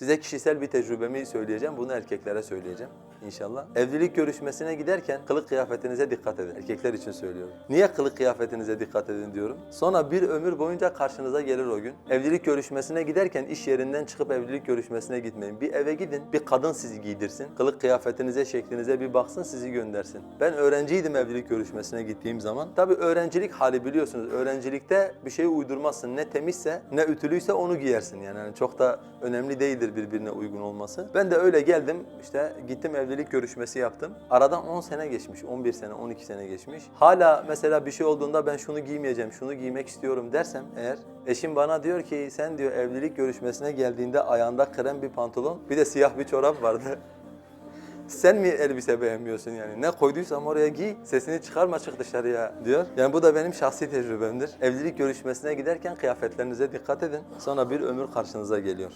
Size kişisel bir tecrübemi söyleyeceğim. Bunu erkeklere söyleyeceğim inşallah. Evlilik görüşmesine giderken kılık kıyafetinize dikkat edin. Erkekler için söylüyorum. Niye kılık kıyafetinize dikkat edin diyorum? Sonra bir ömür boyunca karşınıza gelir o gün. Evlilik görüşmesine giderken iş yerinden çıkıp evlilik görüşmesine gitmeyin. Bir eve gidin, bir kadın sizi giydirsin. Kılık kıyafetinize, şeklinize bir baksın, sizi göndersin. Ben öğrenciydim evlilik görüşmesine gittiğim zaman. Tabii öğrencilik hali biliyorsunuz. Öğrencilikte bir şey uydurmazsın. Ne temizse, ne ütülüyse onu giyersin. Yani çok da önemli değildir birbirine uygun olması. Ben de öyle geldim, işte gittim evlilik görüşmesi yaptım. Aradan 10 sene geçmiş, 11 sene, 12 sene geçmiş. Hala mesela bir şey olduğunda ben şunu giymeyeceğim, şunu giymek istiyorum dersem eğer eşim bana diyor ki sen diyor evlilik görüşmesine geldiğinde ayağında krem bir pantolon, bir de siyah bir çorap vardı. Sen mi elbise beğenmiyorsun yani? Ne koyduysam oraya giy, sesini çıkarma çık dışarıya diyor. Yani bu da benim şahsi tecrübemdir. Evlilik görüşmesine giderken kıyafetlerinize dikkat edin. Sonra bir ömür karşınıza geliyor.